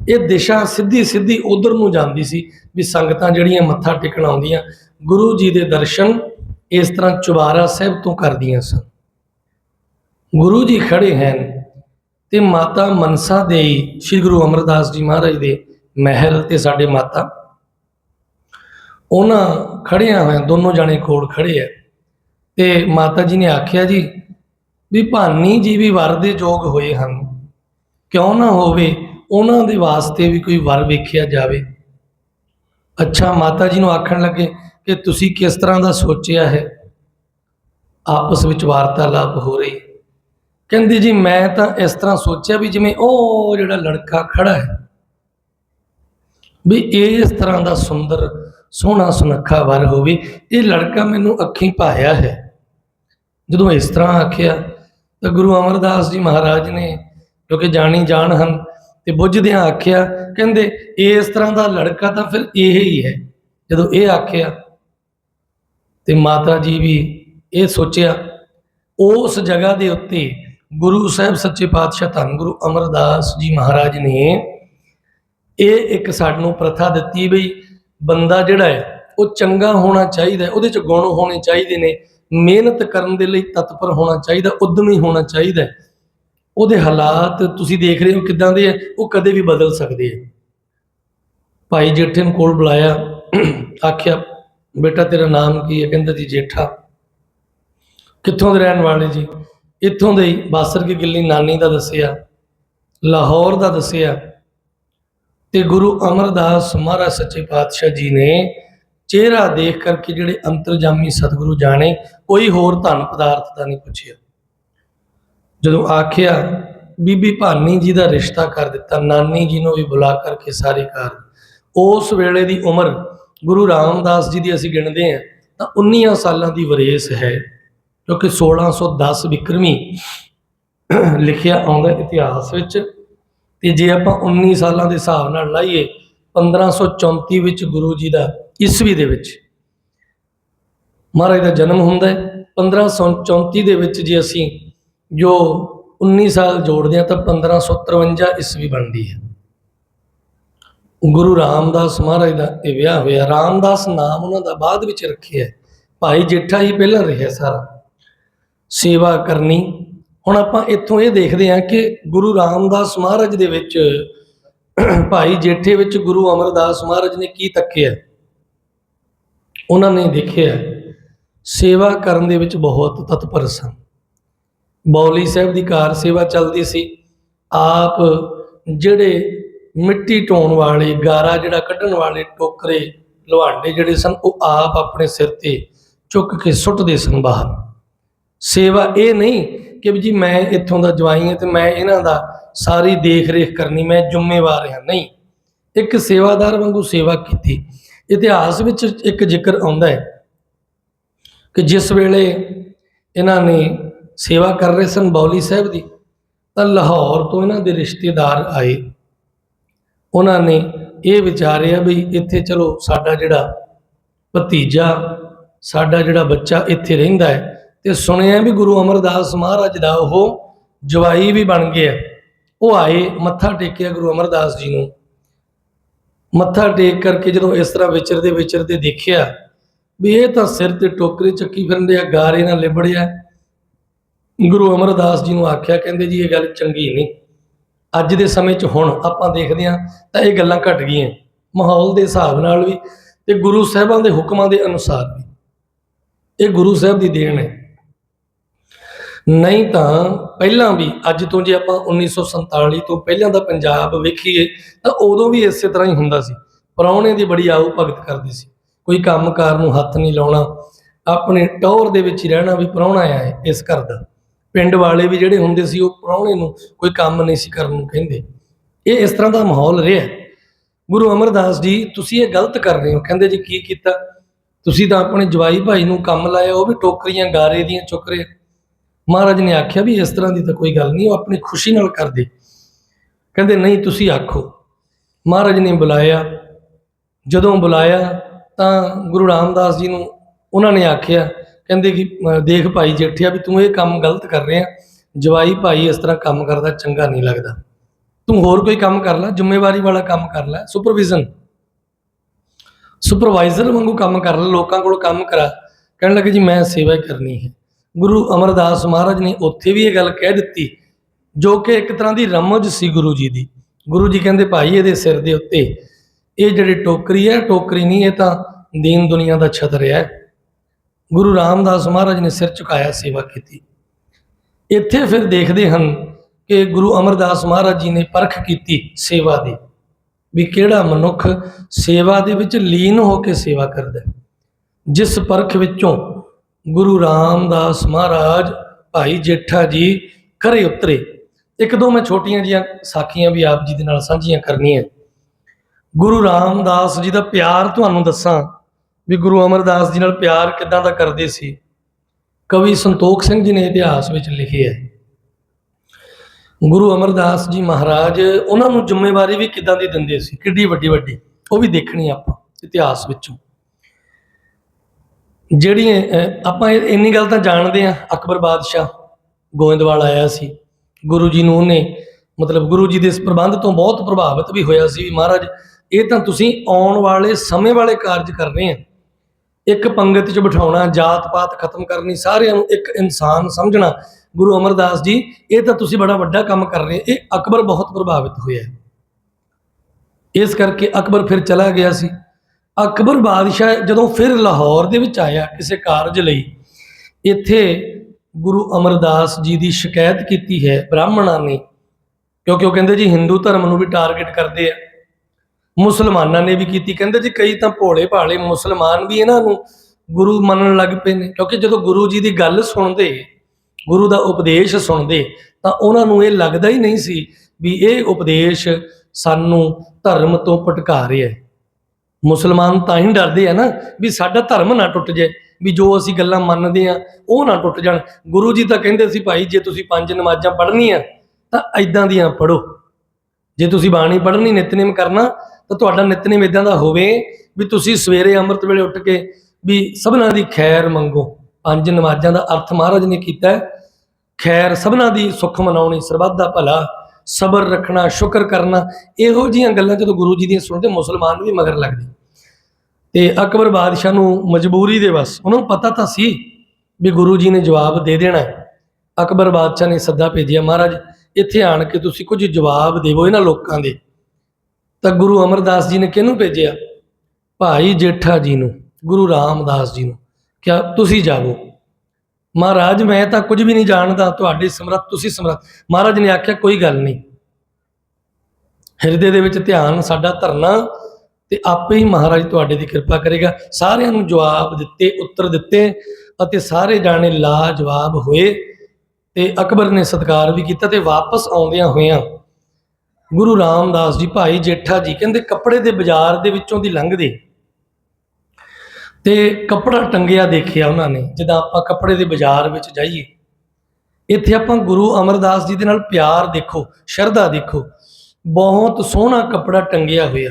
ਇਹ ਦਿਸ਼ਾ ਸਿੱਧੀ ਸਿੱਧੀ ਉਧਰ ਨੂੰ ਜਾਂਦੀ ਸੀ ਵੀ ਸੰਗਤਾਂ ਜਿਹੜੀਆਂ ਮੱਥਾ ਟੇਕਣ ਆਉਂਦੀਆਂ, ਗੁਰੂ ਜੀ ਦੇ ਦਰਸ਼ਨ ਇਸ ਤਰ੍ਹਾਂ ਚੁਬਾਰਾ ਸਾਹਿਬ ਤੋਂ ਕਰਦੀਆਂ ਸਨ। ਗੁਰੂ ਜੀ ਖੜੇ ਹਨ ਤੇ ਮਾਤਾ ਮਨਸਾ ਦੇਈ, ਸ੍ਰੀ ਗੁਰੂ ਅਮਰਦਾਸ ਜੀ ਮਹਾਰਾਜ ਦੇ ਮਹਿਲ ਤੇ ਸਾਡੇ ਮਾਤਾ। ਉਹਨਾਂ ਖੜਿਆ ਹੋਇਆ, ਦੋਨੋਂ ਜਾਣੇ ਕੋਲ ਖੜੇ ਆ। ਤੇ ਮਾਤਾ ਜੀ ਨੇ ਆਖਿਆ ਜੀ ਵੀ ਭਾਨੀ ਜੀ ਵੀ ਵਰ ਦੇ ਯੋਗ ਹੋਏ ਹਨ। ਕਿਉਂ ਨਾ ਹੋਵੇ ਉਹਨਾਂ ਦੇ ਵਾਸਤੇ ਵੀ ਕੋਈ ਵਰ ਵੇਖਿਆ ਜਾਵੇ। ਅੱਛਾ, ਮਾਤਾ ਜੀ ਨੂੰ ਆਖਣ ਲੱਗੇ ਕਿ ਤੁਸੀਂ ਕਿਸ ਤਰ੍ਹਾਂ ਦਾ ਸੋਚਿਆ ਹੈ? ਆਪਸ ਵਿੱਚ ਵਾਰਤਾਲਾਪ ਹੋ ਰਹੀ। ਕਹਿੰਦੀ ਜੀ, ਮੈਂ ਤਾਂ ਇਸ ਤਰ੍ਹਾਂ ਸੋਚਿਆ ਵੀ ਜਿਵੇਂ ਉਹ ਜਿਹੜਾ ਲੜਕਾ ਖੜਾ ਹੈ ਵੀ ਇਸ ਤਰ੍ਹਾਂ ਦਾ ਸੁੰਦਰ, ਸੋਹਣਾ ਸੁਨੱਖਾ ਵਰ ਹੋਵੇ, ਇਹ ਲੜਕਾ ਮੈਨੂੰ ਅੱਖੀਂ ਭਾਇਆ ਹੈ। ਜਦੋਂ ਇਸ ਤਰ੍ਹਾਂ ਆਖਿਆ, ਤਾਂ ਗੁਰੂ ਅਮਰਦਾਸ ਜੀ ਮਹਾਰਾਜ ਨੇ, ਕਿਉਂਕਿ ਜਾਣੀ ਜਾਣ ਹਨ, ਤੇ ਬੁੱਝਦਿਆਂ ਆਖਿਆ, ਕਹਿੰਦੇ, ਇਸ ਤਰ੍ਹਾਂ ਦਾ ਲੜਕਾ ਤਾਂ ਫਿਰ ਇਹ ਹੀ ਹੈ। ਜਦੋਂ ਇਹ ਆਖਿਆ, ਤੇ ਮਾਤਾ ਜੀ ਵੀ ਇਹ ਸੋਚਿਆ, ਉਸ ਜਗ੍ਹਾ ਦੇ ਉੱਤੇ ਗੁਰੂ ਸਾਹਿਬ ਸੱਚੇ ਪਾਤਸ਼ਾਹ ਧੰਨ ਗੁਰੂ ਅਮਰਦਾਸ ਜੀ ਮਹਾਰਾਜ ਨੇ ਇਹ ਇੱਕ ਸਾਨੂੰ ਪ੍ਰਥਾ ਦਿੱਤੀ ਬਈ ਬੰਦਾ ਜਿਹੜਾ ਹੈ, ਉਹ ਚੰਗਾ ਹੋਣਾ ਚਾਹੀਦਾ ਉਹਦੇ ਚ ਗੁਣ ਹੋਣੇ ਚਾਹੀਦੇ ਨੇ, ਮਿਹਨਤ ਕਰਨ ਦੇ ਲਈ ਤਤਪਰ ਹੋਣਾ ਚਾਹੀਦਾ, ਉਦਮੀ ਹੋਣਾ ਚਾਹੀਦਾ ਉਹਦੇ ਹਾਲਾਤ ਤੁਸੀਂ ਦੇਖ ਰਹੇ ਹੋ ਕਿਦਾਂ ਦੇ ਆ ਉਹ ਕਦੇ ਵੀ ਬਦਲ ਸਕਦੇ ਆ ਭਾਈ ਜੇਠੇ ਨੂੰ ਕੋਲ ਬੁਲਾਇਆ, ਆਖਿਆ, ਬੇਟਾ ਤੇਰਾ ਨਾਮ ਕੀ ਹੈ? ਕਹਿੰਦਾ ਜੀ ਜੇਠਾ। ਕਿੱਥੋਂ ਦੇ ਰਹਿਣ ਵਾਲੇ ਜੀ? ਇੱਥੋਂ ਦੇ ਹੀ, ਬਾਸਰ ਕੀ ਗਿੱਲੀ ਨਾਨੀ ਦਾ ਦੱਸਿਆ, ਲਾਹੌਰ ਦਾ ਦੱਸਿਆ। ਤੇ ਗੁਰੂ ਅਮਰਦਾਸ ਮਹਾਰਾਜ ਸੱਚੇ ਪਾਤਸ਼ਾਹ ਜੀ ਨੇ ਚਿਹਰਾ ਦੇਖ ਕਰਕੇ ਜਿਹੜੇ ਅੰਤਰਜਾਮੀ ਸਤਿਗੁਰੂ ਜਾਣੇ, ਕੋਈ ਹੋਰ ਧਨ ਪਦਾਰਥ ਦਾ ਨਹੀਂ ਪੁੱਛਿਆ। ਜਦੋਂ ਆਖਿਆ, ਬੀਬੀ ਭਾਨੀ ਜੀ ਦਾ ਰਿਸ਼ਤਾ ਕਰ ਦਿੱਤਾ, ਨਾਨੀ ਜੀ ਨੂੰ ਵੀ ਬੁਲਾ ਕਰਕੇ ਸਾਰੇ ਕਾਰ ਉਸ ਵੇਲੇ ਦੀ ਉਮਰ ਗੁਰੂ ਰਾਮਦਾਸ ਜੀ ਦੀ ਅਸੀਂ ਗਿਣਦੇ ਹਾਂ, ਤਾਂ 19 ਸਾਲਾਂ ਦੀ ਵਰੇਸ ਹੈ ਕਿਉਂਕਿ 1610 ਵਿਕਰਮੀ ਲਿਖਿਆ ਆਉਂਦਾ ਇਤਿਹਾਸ ਵਿੱਚ। ਤੇ ਜੇ ਆਪਾਂ 19 ਸਾਲਾਂ ਦੇ ਹਿਸਾਬ ਨਾਲ ਲਾਈਏ 1534 ਵਿੱਚ ਗੁਰੂ ਜੀ ਦਾ ਈਸਵੀ ਦੇ ਵਿੱਚ ਮਹਾਰਾਜ ਦਾ ਜਨਮ ਹੁੰਦਾ ਹੈ। 1534 ਦੇ ਵਿੱਚ ਜੇ ਅਸੀਂ ਜੋ 19 ਸਾਲ ਜੋੜਦੇ ਹਾਂ ਤਾਂ 1553 ਈਸਵੀ ਬਣਦੀ ਹੈ। ਗੁਰੂ ਰਾਮਦਾਸ ਮਹਾਰਾਜ ਦਾ ਇਹ ਵਿਆਹ ਹੋਇਆ। ਰਾਮਦਾਸ ਨਾਮ ਉਹਨਾਂ ਦਾ ਬਾਅਦ ਵਿੱਚ ਰੱਖਿਆ ਭਾਈ ਜੇਠਾ ਹੀ ਪਹਿਲਾਂ ਰਿਹਾ ਸਾਰਾ। ਸੇਵਾ ਕਰਨੀ ਹੁਣ ਆਪਾਂ ਇੱਥੋਂ ਇਹ ਦੇਖਦੇ ਹਾਂ ਕਿ ਗੁਰੂ ਰਾਮਦਾਸ ਮਹਾਰਾਜ ਦੇ ਵਿੱਚ ਭਾਈ ਜੇਠੇ ਵਿੱਚ ਗੁਰੂ ਅਮਰਦਾਸ ਮਹਾਰਾਜ ਨੇ ਕੀ ਤੱਕਿਆ ਉਹਨਾਂ ਨੇ ਦੇਖਿਆ ਸੇਵਾ ਕਰਨ ਦੇ ਵਿੱਚ ਬਹੁਤ ਤਤਪਰ ਸਨ। ਬੌਲੀ ਸਾਹਿਬ ਦੀ ਕਾਰ ਸੇਵਾ ਚੱਲਦੀ ਸੀ। ਆਪ ਜਿਹੜੇ ਮਿੱਟੀ ਢੋਣ ਵਾਲੇ, ਗਾਰਾ ਜਿਹੜਾ ਕੱਢਣ ਵਾਲੇ, ਟੋਕਰੇ, ਲੁਹਾਂਡੇ ਜਿਹੜੇ ਸਨ, ਉਹ ਆਪ ਆਪਣੇ ਸਿਰ ਤੇ ਚੁੱਕ ਕੇ ਸੁੱਟਦੇ ਸਨ ਬਾਹਰ। ਸੇਵਾ ਇਹ ਨਹੀਂ ਕਿ ਵੀ ਜੀ ਮੈਂ ਇੱਥੋਂ ਦਾ ਜਵਾਈ ਹਾਂ ਤੇ ਮੈਂ ਇਹਨਾਂ ਦਾ ਸਾਰੀ ਦੇਖ ਰੇਖ ਕਰਨੀ, ਮੈਂ ਜ਼ਿੰਮੇਵਾਰ ਹਾਂ। ਨਹੀਂ, ਇੱਕ ਸੇਵਾਦਾਰ ਵਾਂਗੂ ਸੇਵਾ ਕੀਤੀ। ਇਤਿਹਾਸ ਵਿੱਚ ਇੱਕ ਜ਼ਿਕਰ ਆਉਂਦਾ ਹੈ ਕਿ ਜਿਸ ਵੇਲੇ ਇਹਨਾਂ ਨੇ ਸੇਵਾ ਕਰ ਰਹੇ ਸਨ ਬੌਲੀ ਸਾਹਿਬ ਦੀ, ਤਾਂ ਲਾਹੌਰ ਤੋਂ ਇਹਨਾਂ ਦੇ ਰਿਸ਼ਤੇਦਾਰ ਆਏ। ਉਹਨਾਂ ਨੇ ਇਹ ਵਿਚਾਰਿਆ ਵੀ ਇੱਥੇ ਚਲੋ ਸਾਡਾ ਜਿਹੜਾ ਭਤੀਜਾ, ਸਾਡਾ ਜਿਹੜਾ ਬੱਚਾ ਇੱਥੇ ਰਹਿੰਦਾ ਹੈ ਤੇ ਸੁਣਿਆ ਵੀ ਗੁਰੂ ਅਮਰਦਾਸ ਮਹਾਰਾਜ ਦਾ ਉਹ ਜਵਾਈ ਵੀ ਬਣ ਗਿਆ ਉਹ ਆਏ, ਮੱਥਾ ਟੇਕਿਆ ਗੁਰੂ ਅਮਰਦਾਸ ਜੀ ਨੂੰ। ਮੱਥਾ ਟੇਕ ਕਰਕੇ ਜਦੋਂ ਇਸ ਤਰ੍ਹਾਂ ਵਿਚਰਦੇ ਵਿਚਰਦੇ ਦੇਖਿਆ ਵੀ ਇਹ ਤਾਂ ਸਿਰ ਤੇ ਟੋਕਰੇ ਚੱਕੀ ਫਿਰਦੇ ਆ, ਗਾਰੇ ਨਾਲ ਲਿਬੜਿਆ। ਗੁਰੂ ਅਮਰਦਾਸ ਜੀ ਨੂੰ ਆਖਿਆ, ਕਹਿੰਦੇ ਜੀ ਇਹ ਗੱਲ ਚੰਗੀ ਨਹੀਂ। ਅੱਜ ਦੇ ਸਮੇਂ 'ਚ ਹੁਣ ਆਪਾਂ ਦੇਖਦੇ ਹਾਂ ਤਾਂ ਇਹ ਗੱਲਾਂ ਘਟ ਗਈਆਂ। ਮਾਹੌਲ ਦੇ ਹਿਸਾਬ ਨਾਲ ਵੀ ਤੇ ਗੁਰੂ ਸਾਹਿਬਾਂ ਦੇ ਹੁਕਮਾਂ ਦੇ ਅਨੁਸਾਰ ਵੀ। ਇਹ ਗੁਰੂ ਸਾਹਿਬ ਦੀ ਦੇਣ ਹੈ। ਨਹੀਂ ਤਾਂ ਪਹਿਲਾਂ ਵੀ, ਅੱਜ ਤੋਂ ਜੇ ਆਪਾਂ 1947 ਤੋਂ ਪਹਿਲਾਂ ਦਾ ਪੰਜਾਬ ਵੇਖੀਏ, ਤਾਂ ਉਦੋਂ ਵੀ ਇਸੇ ਤਰ੍ਹਾਂ ਹੀ ਹੁੰਦਾ ਸੀ। ਪ੍ਰਾਹੁਣੇ ਦੀ ਬੜੀ ਆਉ ਭਗਤ ਕਰਦੇ ਸੀ। ਕੋਈ ਕੰਮਕਾਰ ਨੂੰ ਹੱਥ ਨਹੀਂ ਲਾਉਣਾ। ਆਪਣੇ ਟੌਰ ਦੇ ਵਿੱਚ ਹੀ ਰਹਿਣਾ ਵੀ ਪ੍ਰਾਹੁਣਾ ਆਇਆ ਹੈ, ਇਸ ਘਰ ਦਾ। ਪਿੰਡ ਵਾਲੇ ਵੀ ਜਿਹੜੇ ਹੁੰਦੇ ਸੀ, ਉਹ ਪ੍ਰਾਹੁਣੇ ਨੂੰ ਕੋਈ ਕੰਮ ਨਹੀਂ ਸੀ ਕਰਨ ਨੂੰ ਕਹਿੰਦੇ। ਇਹ ਇਸ ਤਰ੍ਹਾਂ ਦਾ ਮਾਹੌਲ ਰਿਹਾ। ਗੁਰੂ ਅਮਰਦਾਸ ਜੀ, ਤੁਸੀਂ ਇਹ ਗਲਤ ਕਰ ਰਹੇ ਹੋ। ਕਹਿੰਦੇ ਜੀ, ਕੀ ਕੀਤਾ? ਤੁਸੀਂ ਤਾਂ ਆਪਣੇ ਜਵਾਈ ਭਾਈ ਨੂੰ ਕੰਮ ਲਾਇਆ, ਉਹ ਵੀ ਟੋਕਰੀਆਂ, ਗਾਰੇ ਦੀਆਂ ਚੁੱਕ ਰਹੇ। ਮਹਾਰਾਜ ਨੇ ਆਖਿਆ ਵੀ ਇਸ ਤਰ੍ਹਾਂ ਦੀ ਤਾਂ ਕੋਈ ਗੱਲ ਨਹੀਂ, ਉਹ ਆਪਣੀ ਖੁਸ਼ੀ ਨਾਲ ਕਰਦੇ। ਕਹਿੰਦੇ, ਨਹੀਂ, ਤੁਸੀਂ ਆਖੋ। ਮਹਾਰਾਜ ਨੇ ਬੁਲਾਇਆ। ਜਦੋਂ ਬੁਲਾਇਆ, ਤਾਂ ਗੁਰੂ ਰਾਮਦਾਸ ਜੀ ਨੂੰ ਉਹਨਾਂ ਨੇ ਆਖਿਆ, ਕਹਿੰਦੇ ਕਿ ਦੇਖ ਭਾਈ ਜੇਠਿਆ, ਵੀ ਤੂੰ ਇਹ ਕੰਮ ਗਲਤ ਕਰ ਰਿਹਾ। ਜਵਾਈ ਭਾਈ ਇਸ ਤਰ੍ਹਾਂ ਕੰਮ ਕਰਦਾ, ਚੰਗਾ ਨਹੀਂ ਲੱਗਦਾ। ਤੂੰ ਹੋਰ ਕੋਈ ਕੰਮ ਕਰ ਲੈ, ਜ਼ਿੰਮੇਵਾਰੀ ਵਾਲਾ ਕੰਮ ਕਰ ਲੈ ਸੁਪਰਵਿਜ਼ਨ ਸੁਪਰਵਾਈਜ਼ਰ ਵਾਂਗੂ ਕੰਮ ਕਰ ਲੈ, ਲੋਕਾਂ ਕੋਲ ਕੰਮ ਕਰਾ। ਕਹਿਣ ਲੱਗੇ, ਜੀ, ਮੈਂ ਸੇਵਾ ਹੀ ਕਰਨੀ ਹੈ। ਗੁਰੂ ਅਮਰਦਾਸ ਮਹਾਰਾਜ ਨੇ ਉੱਥੇ ਵੀ ਇਹ ਗੱਲ ਕਹਿ ਦਿੱਤੀ, ਜੋ ਕਿ ਇੱਕ ਤਰ੍ਹਾਂ ਦੀ ਰਮਜ ਸੀ ਗੁਰੂ ਜੀ ਦੀ। ਗੁਰੂ ਜੀ ਕਹਿੰਦੇ, ਭਾਈ, ਇਹਦੇ ਸਿਰ ਦੇ ਉੱਤੇ ਇਹ ਜਿਹੜੀ ਟੋਕਰੀ ਹੈ, ਟੋਕਰੀ ਨਹੀਂ, ਇਹ ਤਾਂ ਦੀਨ ਦੁਨੀਆ ਦਾ ਛਤਰ ਹੈ। ਗੁਰੂ ਰਾਮਦਾਸ ਮਹਾਰਾਜ ਨੇ ਸਿਰ ਝੁਕਾਇਆ, ਸੇਵਾ ਕੀਤੀ। ਇੱਥੇ ਫਿਰ ਦੇਖਦੇ ਹਨ ਕਿ ਗੁਰੂ ਅਮਰਦਾਸ ਮਹਾਰਾਜ ਜੀ ਨੇ ਪਰਖ ਕੀਤੀ ਸੇਵਾ ਦੀ, ਵੀ ਕਿਹੜਾ ਮਨੁੱਖ ਸੇਵਾ ਦੇ ਵਿੱਚ ਲੀਨ ਹੋ ਕੇ ਸੇਵਾ ਕਰਦਾ ਜਿਸ ਪਰਖ ਵਿੱਚੋਂ ਗੁਰੂ ਰਾਮਦਾਸ ਮਹਾਰਾਜ ਭਾਈ ਜੇਠਾ ਜੀ ਖਰੇ ਉਤਰੇ। ਇੱਕ ਦੋ ਮੈਂ ਛੋਟੀਆਂ ਜੀਆਂ ਸਾਖੀਆਂ ਵੀ ਆਪ ਜੀ ਦੇ ਨਾਲ ਸਾਂਝੀਆਂ ਕਰਨੀਆਂ। ਗੁਰੂ ਰਾਮਦਾਸ ਜੀ ਦਾ ਪਿਆਰ ਤੁਹਾਨੂੰ ਦੱਸਾਂ ਵੀ ਗੁਰੂ ਅਮਰਦਾਸ ਜੀ ਨਾਲ ਪਿਆਰ ਕਿੱਦਾਂ ਦਾ ਕਰਦੇ ਸੀ। ਕਵੀ ਸੰਤੋਖ ਸਿੰਘ ਜੀ ਨੇ ਇਤਿਹਾਸ ਵਿੱਚ ਲਿਖਿਆ ਹੈ। ਗੁਰੂ ਅਮਰਦਾਸ ਜੀ ਮਹਾਰਾਜ ਉਹਨਾਂ ਨੂੰ ਜ਼ਿੰਮੇਵਾਰੀ ਵੀ ਕਿੱਦਾਂ ਦੀ ਦਿੰਦੇ ਸੀ? ਕਿੱਡੀ ਵੱਡੀ ਵੱਡੀ। ਉਹ ਵੀ ਦੇਖਣੀ ਆਪਾਂ ਇਤਿਹਾਸ ਵਿੱਚੋਂ। ਜਿਹੜੀਆਂ ਆਪਾਂ ਇਹ- ਇੰਨੀ ਗੱਲ ਤਾਂ ਜਾਣਦੇ ਆ ਅਕਬਰ ਬਾਦਸ਼ਾਹ ਗੋਇੰਦਵਾਲ ਆਇਆ ਸੀ, ਗੁਰੂ ਜੀ ਨੂੰ ਉਹਨੇ, ਮਤਲਬ ਗੁਰੂ ਜੀ ਦੇ ਇਸ ਪ੍ਰਬੰਧ ਤੋਂ ਬਹੁਤ ਪ੍ਰਭਾਵਿਤ ਵੀ ਹੋਇਆ ਸੀ ਵੀ ਮਹਾਰਾਜ, ਇਹ ਤਾਂ ਤੁਸੀਂ ਆਉਣ ਵਾਲੇ ਸਮੇਂ ਵਾਲੇ ਕਾਰਜ ਕਰ ਰਹੇ ਆ ਇੱਕ ਪੰਗਤ 'ਚ ਬਿਠਾਉਣਾ, ਜਾਤ ਪਾਤ ਖਤਮ ਕਰਨੀ, ਸਾਰਿਆਂ ਨੂੰ ਇੱਕ ਇਨਸਾਨ ਸਮਝਣਾ, ਗੁਰੂ ਅਮਰਦਾਸ ਜੀ, ਇਹ ਤਾਂ ਤੁਸੀਂ ਬੜਾ ਵੱਡਾ ਕੰਮ ਕਰ ਰਹੇ ਇਹ ਅਕਬਰ ਬਹੁਤ ਪ੍ਰਭਾਵਿਤ ਹੋਇਆ ਇਸ ਕਰਕੇ ਅਕਬਰ ਫਿਰ ਚਲਾ ਗਿਆ ਸੀ। ਅਕਬਰ ਬਾਦਸ਼ਾਹ ਜਦੋਂ ਫਿਰ ਲਾਹੌਰ ਦੇ ਵਿੱਚ ਆਇਆ ਕਿਸੇ ਕਾਰਜ ਲਈ, ਇੱਥੇ ਗੁਰੂ ਅਮਰਦਾਸ ਜੀ ਦੀ ਸ਼ਿਕਾਇਤ ਕੀਤੀ ਹੈ ਬ੍ਰਾਹਮਣਾਂ ਨੇ, ਕਿਉਂਕਿ ਉਹ ਕਹਿੰਦੇ ਜੀ ਹਿੰਦੂ ਧਰਮ ਨੂੰ ਵੀ ਟਾਰਗੇਟ ਕਰਦੇ ਆ। ਮੁਸਲਮਾਨਾਂ ਨੇ ਵੀ ਕੀਤੀ, ਕਹਿੰਦੇ ਜੀ ਕਈ ਤਾਂ ਭੋਲੇ ਭਾਲੇ ਮੁਸਲਮਾਨ ਵੀ ਇਹਨਾਂ ਨੂੰ ਗੁਰੂ ਮੰਨਣ ਲੱਗ ਪਏ ਨੇ, ਕਿਉਂਕਿ ਜਦੋਂ ਗੁਰੂ ਜੀ ਦੀ ਗੱਲ ਸੁਣਦੇ, ਗੁਰੂ ਦਾ ਉਪਦੇਸ਼ ਸੁਣਦੇ, ਤਾਂ ਉਹਨਾਂ ਨੂੰ ਇਹ ਲੱਗਦਾ ਹੀ ਨਹੀਂ ਸੀ ਵੀ ਇਹ ਉਪਦੇਸ਼ ਸਾਨੂੰ ਧਰਮ ਤੋਂ ਭਟਕਾ ਰਿਹਾ ਹੈ। ਮੁਸਲਮਾਨ ਤਾਂ ਹੀ ਡਰਦੇ ਆ ਨਾ ਵੀ ਸਾਡਾ ਧਰਮ ਨਾ ਟੁੱਟ ਜਾਏ, ਵੀ ਜੋ ਅਸੀਂ ਗੱਲਾਂ ਮੰਨਦੇ ਆ, ਉਹ ਨਾ ਟੁੱਟ ਜਾਣ। ਗੁਰੂ ਜੀ ਤਾਂ ਕਹਿੰਦੇ ਸੀ, ਭਾਈ, ਜੇ ਤੁਸੀਂ ਪੰਜ ਨਮਾਜ਼ਾਂ ਪੜ੍ਹਨੀਆਂ ਤਾਂ ਐਦਾਂ ਦੀਆਂ ਪੜੋ ਜੇ ਤੁਸੀਂ ਬਾਣੀ ਪੜ੍ਹਨੀ, ਨਿਤਨੇਮ ਕਰਨਾ, ਤਾਂ ਤੁਹਾਡਾ ਨਿਤਨੇਮ ਇਦਾਂ ਦਾ ਹੋਵੇ ਵੀ ਤੁਸੀਂ ਸਵੇਰੇ ਅੰਮ੍ਰਿਤ ਵੇਲੇ ਉੱਠ ਕੇ ਵੀ ਸਭਨਾਂ ਦੀ ਖੈਰ ਮੰਗੋ। ਪੰਜ ਨਮਾਜ਼ਾਂ ਦਾ ਅਰਥ ਮਹਾਰਾਜ ਨੇ ਕੀਤਾ ਖੈਰ ਸਭਨਾਂ ਦੀ ਸੁੱਖ ਮਨਾਉਣੀ ਸਰਬੱਤ ਦਾ ਭਲਾ। ਸਬਰ ਰੱਖਣਾ, ਸ਼ੁਕਰ ਕਰਨਾ, ਇਹੋ ਜਿਹੀਆਂ ਗੱਲਾਂ ਜਦੋਂ ਗੁਰੂ ਜੀ ਦੀਆਂ ਸੁਣਦੇ, ਮੁਸਲਮਾਨ ਵੀ ਮਗਰ ਲੱਗਦੇ। ਤੇ ਅਕਬਰ ਬਾਦਸ਼ਾਹ ਨੂੰ ਮਜਬੂਰੀ ਦੇ ਵਸ ਉਹਨਾਂ ਨੂੰ ਪਤਾ ਤਾਂ ਸੀ ਵੀ ਗੁਰੂ ਜੀ ਨੇ ਜਵਾਬ ਦੇ ਦੇਣਾ ਅਕਬਰ ਬਾਦਸ਼ਾਹ ਨੇ ਸੱਦਾ ਭੇਜਿਆ, ਮਹਾਰਾਜ, ਇੱਥੇ ਆਣ ਕੇ ਤੁਸੀਂ ਕੁਝ ਜਵਾਬ ਦੇਵੋ ਇਹਨਾਂ ਲੋਕਾਂ ਦੇ। ਤਾਂ ਗੁਰੂ ਅਮਰਦਾਸ ਜੀ ਨੇ ਕਿਹਨੂੰ ਭੇਜਿਆ? ਭਾਈ ਜੇਠਾ ਜੀ ਨੂੰ, ਗੁਰੂ ਰਾਮਦਾਸ ਜੀ ਨੂੰ। ਕਿਹਾ, ਤੁਸੀਂ ਜਾਵੋ। ਮਹਾਰਾਜ, ਮੈਂ ਤਾਂ ਕੁਝ ਵੀ ਨਹੀਂ ਜਾਣਦਾ ਤੁਹਾਡੀ ਸਮਰੱਥ, ਤੁਸੀਂ ਸਮਰੱਥ। ਮਹਾਰਾਜ ਨੇ ਆਖਿਆ, ਕੋਈ ਗੱਲ ਨਹੀਂ। ਹਿਰਦੇ ਦੇ ਵਿੱਚ ਧਿਆਨ ਸਾਡਾ ਧਰਨਾ ਤੇ ਆਪੇ ਹੀ ਮਹਾਰਾਜ ਤੁਹਾਡੇ ਦੀ ਕਿਰਪਾ ਕਰੇਗਾ। ਸਾਰਿਆਂ ਨੂੰ ਜਵਾਬ ਦਿੱਤੇ, ਉੱਤਰ ਦਿੱਤੇ ਅਤੇ ਸਾਰੇ ਜਾਣੇ ਲਾ ਜਵਾਬ ਹੋਏ ਤੇ ਅਕਬਰ ਨੇ ਸਤਿਕਾਰ ਵੀ ਕੀਤਾ ਤੇ ਵਾਪਸ ਆਉਂਦਿਆਂ ਹੋਇਆਂ ਗੁਰੂ ਰਾਮਦਾਸ ਜੀ, ਭਾਈ ਜੇਠਾ ਜੀ ਕਹਿੰਦੇ, ਕੱਪੜੇ ਦੇ ਬਾਜ਼ਾਰ ਦੇ ਵਿੱਚੋਂ ਦੀ ਲੰਘਦੇ। ਤੇ ਕੱਪੜਾ ਟੰਗਿਆ ਦੇਖਿਆ ਉਹਨਾਂ ਨੇ, ਜਦੋਂ ਆਪਾਂ ਕੱਪੜੇ ਦੇ ਬਾਜ਼ਾਰ ਵਿੱਚ ਜਾਈਏ। ਇੱਥੇ ਆਪਾਂ ਗੁਰੂ ਅਮਰਦਾਸ ਜੀ ਦੇ ਨਾਲ ਪਿਆਰ ਦੇਖੋ, ਸ਼ਰਧਾ ਦੇਖੋ। ਬਹੁਤ ਸੋਹਣਾ ਕੱਪੜਾ ਟੰਗਿਆ ਹੋਇਆ।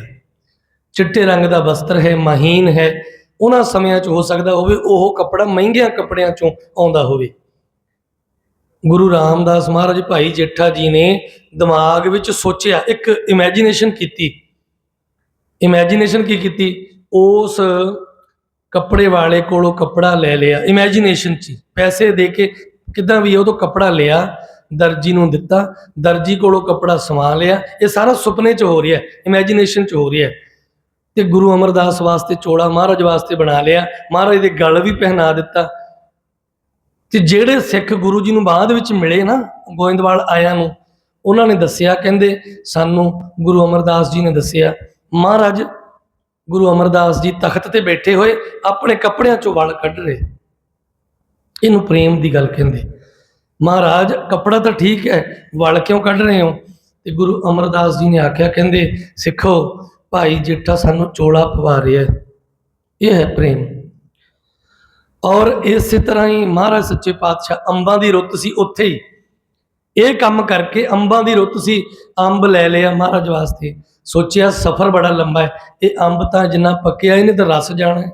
ਚਿੱਟੇ ਰੰਗ ਦਾ ਵਸਤਰ ਹੈ, ਮਹੀਨ ਹੈ। ਉਹਨਾਂ ਸਮਿਆਂ 'ਚ ਹੋ ਸਕਦਾ ਹੋਵੇ ਉਹ ਕੱਪੜਾ ਮਹਿੰਗਿਆਂ ਕੱਪੜਿਆਂ 'ਚੋਂ ਆਉਂਦਾ ਹੋਵੇ। ਗੁਰੂ ਰਾਮਦਾਸ ਮਹਾਰਾਜ ਭਾਈ ਜੇਠਾ ਜੀ ਨੇ ਦਿਮਾਗ ਵਿੱਚ ਸੋਚਿਆ, ਇੱਕ ਇਮੇਜਿਨੇਸ਼ਨ ਕੀਤੀ। ਇਮੇਜਿਨੇਸ਼ਨ ਕੀ ਕੀਤੀ? ਉਸ ਕੱਪੜੇ ਵਾਲੇ ਕੋਲੋਂ ਕੱਪੜਾ ਲੈ ਲਿਆ। ਇਮੇਜਿਨੇਸ਼ਨ 'ਚ ਪੈਸੇ ਦੇ ਕੇ ਕਿਦਾਂ ਵੀ ਉਹ ਤੋਂ ਕੱਪੜਾ ਲਿਆ, ਦਰਜੀ ਨੂੰ ਦਿੱਤਾ, ਦਰਜੀ ਕੋਲੋਂ ਕੱਪੜਾ ਸਵਾ ਲਿਆ। ਇਹ ਸਾਰਾ ਸੁਪਨੇ 'ਚ ਹੋ ਰਿਹਾ ਇਮੇਜਿਨੇਸ਼ਨ 'ਚ ਹੋ ਰਿਹਾ ਤੇ ਗੁਰੂ ਅਮਰਦਾਸ ਵਾਸਤੇ ਚੋੜਾ ਮਹਾਰਾਜ ਵਾਸਤੇ ਬਣਾ ਲਿਆ। ਮਹਾਰਾਜ ਦੇ ਗਲ ਵੀ ਪਹਿਨਾ ਦਿੱਤਾ। ਤੇ ਜਿਹੜੇ ਸਿੱਖ ਗੁਰੂ ਜੀ ਨੂੰ ਬਾਅਦ ਵਿੱਚ ਮਿਲੇ ਨਾ, ਗੋਇੰਦਵਾਲ ਆਇਆਂ ਨੂੰ, ਉਹਨਾਂ ਨੇ ਦੱਸਿਆ, ਕਹਿੰਦੇ ਸਾਨੂੰ ਗੁਰੂ ਅਮਰਦਾਸ ਜੀ ਨੇ ਦੱਸਿਆ, ਮਹਾਰਾਜ ਗੁਰੂ ਅਮਰਦਾਸ ਜੀ ਤਖਤ ਤੇ ਬੈਠੇ ਹੋਏ, ਆਪਣੇ ਕੱਪੜਿਆਂ ਚੋਂ ਵਲ ਕੱਢ ਰਹੇ। ਇਹਨੂੰ ਪ੍ਰੇਮ ਦੀ ਗੱਲ ਕਹਿੰਦੇ। ਮਹਾਰਾਜ, ਕੱਪੜਾ ਤਾਂ ਠੀਕ ਹੈ, ਵਲ ਕਿਉਂ ਕੱਢ ਰਹੇ ਹੋ? ਤੇ ਗੁਰੂ ਅਮਰਦਾਸ ਜੀ ਨੇ ਆਖਿਆ, ਕਹਿੰਦੇ, ਸਿੱਖੋ, ਭਾਈ ਜੇਠਾ ਸਾਨੂੰ ਚੋਲਾ ਪਵਾ ਰਿਹਾ ਹੈ। ਇਹ ਹੈ ਪ੍ਰੇਮ। ਔਰ ਇਸੇ ਤਰ੍ਹਾਂ ਹੀ ਮਹਾਰਾਜ ਸੱਚੇ ਪਾਤਸ਼ਾਹ ਅੰਬਾਂ ਦੀ ਰੁੱਤ ਸੀ ਉੱਥੇ ਹੀ। ਇਹ ਕੰਮ ਕਰਕੇ ਅੰਬਾਂ ਦੀ ਰੁੱਤ ਸੀ, ਅੰਬ ਲੈ ਲਿਆ ਮਹਾਰਾਜ ਵਾਸਤੇ। ਸੋਚਿਆ ਸਫ਼ਰ ਬੜਾ ਲੰਬਾ ਹੈ, ਇਹ ਅੰਬ ਤਾਂ ਜਿੰਨਾ ਪੱਕਿਆ ਇਹਨੇ ਤਾਂ ਰਸ ਜਾਣਾ ਹੈ।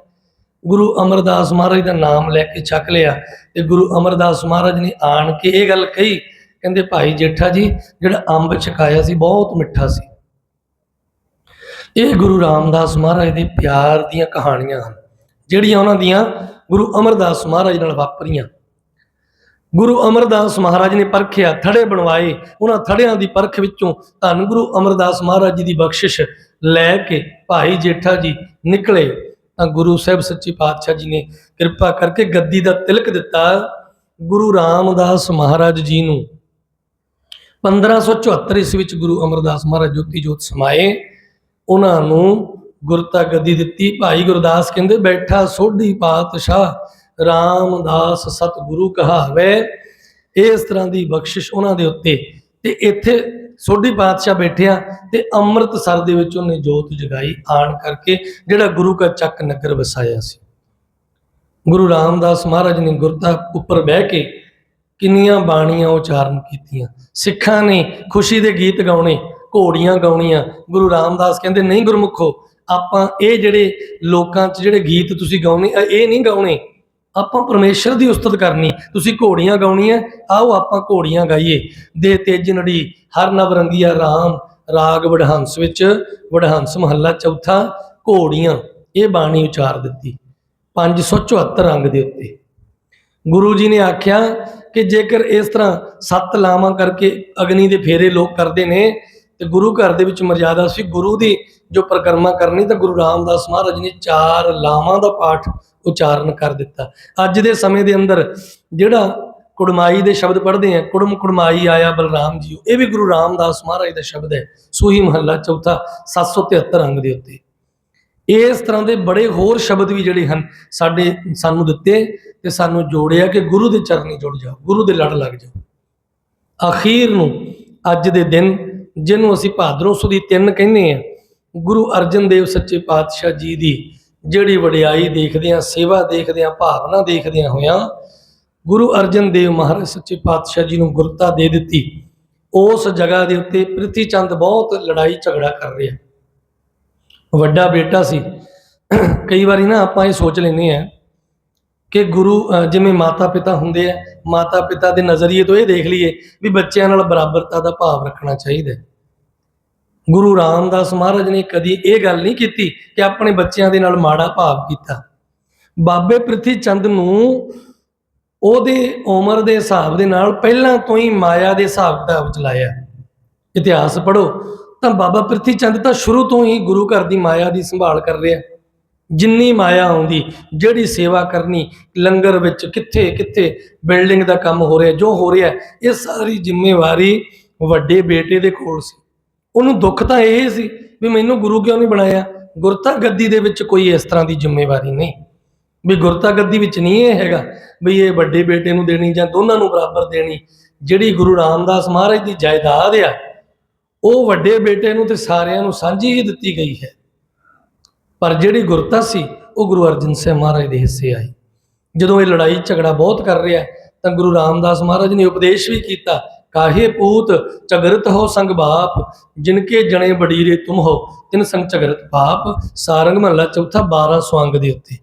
ਗੁਰੂ ਅਮਰਦਾਸ ਮਹਾਰਾਜ ਦਾ ਨਾਮ ਲੈ ਕੇ ਛਕ ਲਿਆ ਤੇ ਗੁਰੂ ਅਮਰਦਾਸ ਮਹਾਰਾਜ ਨੇ ਆਣ ਕੇ ਇਹ ਗੱਲ ਕਹੀ, ਕਹਿੰਦੇ ਭਾਈ ਜੇਠਾ ਜੀ, ਜਿਹੜਾ ਅੰਬ ਛਕਾਇਆ ਸੀ ਬਹੁਤ ਮਿੱਠਾ ਸੀ। ਇਹ ਗੁਰੂ ਰਾਮਦਾਸ ਮਹਾਰਾਜ ਦੇ ਪਿਆਰ ਦੀਆਂ ਕਹਾਣੀਆਂ ਹਨ, ਜਿਹੜੀਆਂ ਉਹਨਾਂ ਦੀਆਂ ਗੁਰੂ ਅਮਰਦਾਸ ਮਹਾਰਾਜ ਨਾਲ ਵਾਪਰੀਆਂ। ਗੁਰੂ ਅਮਰਦਾਸ ਮਹਾਰਾਜ ਨੇ ਪਰਖਿਆ, ਥੜੇ ਬਣਵਾਏ, ਉਹਨਾਂ ਥੜਿਆਂ ਦੀ ਪਰਖ ਵਿੱਚੋਂ ਧੰਨ ਗੁਰੂ ਅਮਰਦਾਸ ਮਹਾਰਾਜ ਜੀ ਦੀ ਬਖਸ਼ਿਸ਼ ਲੈ ਕੇ ਭਾਈ ਜੇਠਾ ਜੀ ਨਿਕਲੇ। ਤਾਂ ਗੁਰੂ ਸਾਹਿਬ ਸੱਚੇ ਪਾਤਸ਼ਾਹ ਜੀ ਨੇ ਕਿਰਪਾ ਕਰਕੇ ਗੱਦੀ ਦਾ ਤਿਲਕ ਦਿੱਤਾ ਗੁਰੂ ਰਾਮਦਾਸ ਮਹਾਰਾਜ ਜੀ ਨੂੰ। 1574 ਈਸਵੀ ਵਿੱਚ ਗੁਰੂ ਅਮਰਦਾਸ ਮਹਾਰਾਜ ਜੋਤੀ ਜੋਤ ਸਮਾਏ। ਉਹਨਾਂ ਨੂੰ ਗੁਰਤਾ ਗੱਦੀ ਦਿੱਤੀ। ਭਾਈ ਗੁਰਦਾਸ ਕਹਿੰਦੇ, ਬੈਠਾ ਸੋਢੀ ਪਾਤਸ਼ਾਹ ਰਾਮਦਾਸ ਸਤਿਗੁਰੂ ਕਹਾਵੇ। ਇਸ ਤਰ੍ਹਾਂ ਦੀ ਬਖਸ਼ਿਸ਼ ਉਹਨਾਂ ਦੇ ਉੱਤੇ। ਤੇ ਇੱਥੇ ਸੋਢੀ ਪਾਤਸ਼ਾਹ ਬੈਠਿਆ ਤੇ ਅੰਮ੍ਰਿਤਸਰ ਦੇ ਵਿੱਚ ਉਹਨੇ ਜੋਤ ਜਗਾਈ ਆਣ ਕਰਕੇ, ਜਿਹੜਾ ਗੁਰੂ ਕਾ ਚੱਕ ਨਗਰ ਵਸਾਇਆ ਸੀ। ਗੁਰੂ ਰਾਮਦਾਸ ਮਹਾਰਾਜ ਨੇ ਗੁਰਤਾ ਉੱਪਰ ਬਹਿ ਕੇ ਕਿੰਨੀਆਂ ਬਾਣੀਆਂ ਉਚਾਰਨ ਕੀਤੀਆਂ। ਸਿੱਖਾਂ ਨੇ ਖੁਸ਼ੀ ਦੇ ਗੀਤ ਗਾਉਣੇ, ਘੋੜੀਆਂ ਗਾਉਣੀਆਂ। ਗੁਰੂ ਰਾਮਦਾਸ ਕਹਿੰਦੇ, ਨਹੀਂ ਗੁਰਮੁਖੋ, ਆਪਾਂ ਇਹ ਜਿਹੜੇ ਲੋਕਾਂ 'ਚ ਜਿਹੜੇ ਗੀਤ ਤੁਸੀਂ ਗਾਉਣੇ ਇਹ ਨਹੀਂ ਗਾਉਣੇ। ਆਪਾਂ ਪਰਮੇਸ਼ਰ ਦੀ ਉਸਤਤ ਕਰਨੀ ਤੁਸੀਂ ਘੋੜੀਆਂ ਗਾਉਣੀਆਂ ਆਓ ਆਪਾਂ ਘੋੜੀਆਂ ਗਾਈਏ। ਦੇ ਤੇਜ ਨੜੀ, ਹਰ ਨਵ ਰੰਗੀਆ ਰਾਮ, ਰਾਗ ਵਡਹੰਸ ਵਿੱਚ ਵਡਹੰਸ ਮਹੱਲਾ ਚੌਥਾ, ਘੋੜੀਆਂ। ਇਹ ਬਾਣੀ ਉਚਾਰ ਦਿੱਤੀ। 574 ਰੰਗ ਦੇ ਉੱਤੇ। ਗੁਰੂ ਜੀ ਨੇ ਆਖਿਆ ਕਿ ਜੇਕਰ ਇਸ ਤਰ੍ਹਾਂ ਸੱਤ ਲਾਵਾਂ ਕਰਕੇ ਅਗਨੀ ਦੇ ਫੇਰੇ ਲੋਕ ਕਰਦੇ ਨੇ, ਤੇ ਗੁਰੂ ਘਰ ਦੇ ਵਿੱਚ ਮਰਜ਼ਾਦਾ ਸੀ ਗੁਰੂ ਦੀ ਜੋ ਪ੍ਰਕਰਮਾ ਕਰਨੀ, ਤਾਂ ਗੁਰੂ ਰਾਮਦਾਸ ਮਹਾਰਾਜ ਨੇ ਚਾਰ ਲਾਵਾਂ ਦਾ ਪਾਠ ਉਚਾਰਨ ਕਰ ਦਿੱਤਾ। ਅੱਜ ਦੇ ਸਮੇਂ ਦੇ ਅੰਦਰ ਜਿਹੜਾ ਕੁੜਮਾਈ ਦੇ ਸ਼ਬਦ ਪੜ੍ਹਦੇ ਆ, ਕੁੜਮ ਕੁੜਮਾਈ ਆਇਆ ਬਲਰਾਮ ਜੀ ਇਹ ਵੀ ਗੁਰੂ ਰਾਮਦਾਸ ਮਹਾਰਾਜ ਦਾ ਸ਼ਬਦ ਹੈ, ਸੂਹੀ ਮਹੱਲਾ ਚੌਥਾ 773 ਅੰਗ ਦੇ ਉੱਤੇ। ਇਸ ਤਰ੍ਹਾਂ ਦੇ ਬੜੇ ਹੋਰ ਸ਼ਬਦ ਵੀ ਜਿਹੜੇ ਹਨ, ਸਾਡੇ ਸਾਨੂੰ ਦਿੱਤੇ ਤੇ ਸਾਨੂੰ ਜੋੜਿਆ ਕਿ ਗੁਰੂ ਦੇ ਚਰਨੀ ਜੁੜ ਜਾਓ, ਗੁਰੂ ਦੇ ਲੜ ਲੱਗ ਜਾਓ। ਅਖੀਰ ਨੂੰ, ਅੱਜ ਦੇ ਦਿਨ, ਜਿਹਨੂੰ ਅਸੀਂ ਭਾਦਰੋਂ ਸੁਦੀ ਤਿੰਨ ਕਹਿੰਦੇ ਆ, ਗੁਰੂ ਅਰਜਨ ਦੇਵ ਸੱਚੇ ਪਾਤਸ਼ਾਹ ਜੀ ਦੀ ਜਿਹੜੀ ਵਡਿਆਈ ਦੇਖਦੇ ਆ ਸੇਵਾ ਦੇਖਦੇ ਆ ਭਾਵਨਾ ਦੇਖਦਿਆਂ ਹੋਇਆਂ ਗੁਰੂ ਅਰਜਨ ਦੇਵ ਮਹਾਰਾਜ ਸੱਚੇ ਪਾਤਸ਼ਾਹ ਜੀ ਨੂੰ ਗੁਰਤਾ ਦੇ ਦਿੱਤੀ। ਉਸ ਜਗ੍ਹਾ ਦੇ ਉੱਤੇ ਪ੍ਰਿਥੀ ਚੰਦ ਬਹੁਤ ਲੜਾਈ ਝਗੜਾ ਕਰ ਰਿਹਾ। ਵੱਡਾ ਬੇਟਾ ਸੀ। ਕਈ ਵਾਰੀ ਨਾ ਆਪਾਂ ਇਹ ਸੋਚ ਲੈਂਦੇ ਆ ਕਿ ਗੁਰੂ ਅ, ਜਿਵੇਂ ਮਾਤਾ ਪਿਤਾ ਹੁੰਦੇ ਆ ਮਾਤਾ ਪਿਤਾ ਦੇ ਨਜ਼ਰੀਏ ਤੋਂ ਇਹ ਦੇਖ ਲਈਏ ਵੀ ਬੱਚਿਆਂ ਨਾਲ ਬਰਾਬਰਤਾ ਦਾ ਭਾਵ ਰੱਖਣਾ ਚਾਹੀਦਾ ਹੈ। ਗੁਰੂ ਰਾਮਦਾਸ ਮਹਾਰਾਜ ਨੇ ਕਦੀ ਇਹ ਗੱਲ ਨਹੀਂ ਕੀਤੀ ਕਿ ਆਪਣੇ ਬੱਚਿਆਂ ਦੇ ਨਾਲ ਮਾੜਾ ਭਾਵ ਕੀਤਾ। ਬਾਬੇ ਪ੍ਰਿਥੀ ਚੰਦ ਨੂੰ ਉਹਦੇ ਉਮਰ ਦੇ ਹਿਸਾਬ ਦੇ ਨਾਲ ਪਹਿਲਾਂ ਤੋਂ ਹੀ ਮਾਇਆ ਦੇ ਹਿਸਾਬ ਕਿਤਾਬ ਚਲਾਇਆ ਇਤਿਹਾਸ ਪੜ੍ਹੋ, ਤਾਂ ਬਾਬਾ ਪ੍ਰਿਥੀ ਚੰਦ ਤਾਂ ਸ਼ੁਰੂ ਤੋਂ ਹੀ ਗੁਰੂ ਘਰ ਦੀ ਮਾਇਆ ਦੀ ਸੰਭਾਲ ਕਰ ਰਿਹਾ। ਜਿੰਨੀ ਮਾਇਆ ਆਉਂਦੀ, ਜਿਹੜੀ ਸੇਵਾ ਕਰਨੀ, ਲੰਗਰ ਵਿੱਚ ਕਿੱਥੇ ਕਿੱਥੇ ਬਿਲਡਿੰਗ ਦਾ ਕੰਮ ਹੋ ਰਿਹਾ, ਜੋ ਹੋ ਰਿਹਾ, ਇਹ ਸਾਰੀ ਜ਼ਿੰਮੇਵਾਰੀ ਵੱਡੇ ਬੇਟੇ ਦੇ ਕੋਲ ਸੀ। ਉਹਨੂੰ ਦੁੱਖ ਤਾਂ ਇਹ ਸੀ ਵੀ ਮੈਨੂੰ ਗੁਰੂ ਕਿਉਂ ਨਹੀਂ ਬਣਾਇਆ? ਗੁਰਤਾ ਗੱਦੀ ਦੇ ਵਿੱਚ ਕੋਈ ਇਸ ਤਰ੍ਹਾਂ ਦੀ ਜ਼ਿੰਮੇਵਾਰੀ ਨਹੀਂ। ਵੀ ਗੁਰਤਾ ਗੱਦੀ ਵਿੱਚ ਨਹੀਂ ਇਹ ਹੈਗਾ ਵੀ ਇਹ ਵੱਡੇ ਬੇਟੇ ਨੂੰ ਦੇਣੀ ਜਾਂ ਦੋਨਾਂ ਨੂੰ ਬਰਾਬਰ ਦੇਣੀ, ਜਿਹੜੀ ਗੁਰੂ ਰਾਮਦਾਸ ਮਹਾਰਾਜ ਦੀ ਜਾਇਦਾਦ ਆ, ਉਹ ਵੱਡੇ ਬੇਟੇ ਨੂੰ ਤੇ ਸਾਰਿਆਂ ਨੂੰ ਸਾਂਝੀ ਹੀ ਦਿੱਤੀ ਗਈ ਹੈ। ਪਰ ਜਿਹੜੀ ਗੁਰਤਾ ਸੀ, ਉਹ ਗੁਰੂ ਅਰਜਨ ਸਾਹਿਬ ਮਹਾਰਾਜ ਦੇ ਹਿੱਸੇ ਆਈ। ਜਦੋਂ ਇਹ ਲੜਾਈ ਝਗੜਾ ਬਹੁਤ ਕਰ ਰਿਹਾ, ਤਾਂ ਗੁਰੂ ਰਾਮਦਾਸ ਮਹਾਰਾਜ ਨੇ ਉਪਦੇਸ਼ ਵੀ ਕੀਤਾ ਕਾਹੇ ਪੂਤ ਝਗਰਤ ਹੋ ਸੰਗ ਬਾਪ? ਜਿਨਕੇ ਜਣੇ ਬੜੀਰੇ ਤੁਮ ਹੋ, ਤਿਨ ਸੰਗ ਝਗਰਤ ਪਾਪ ਸਾਰੰਗ ਮਹੱਲਾ ਚੌਥਾ 12 ਸਵੰਗ ਦੇ ਉੱਤੇ।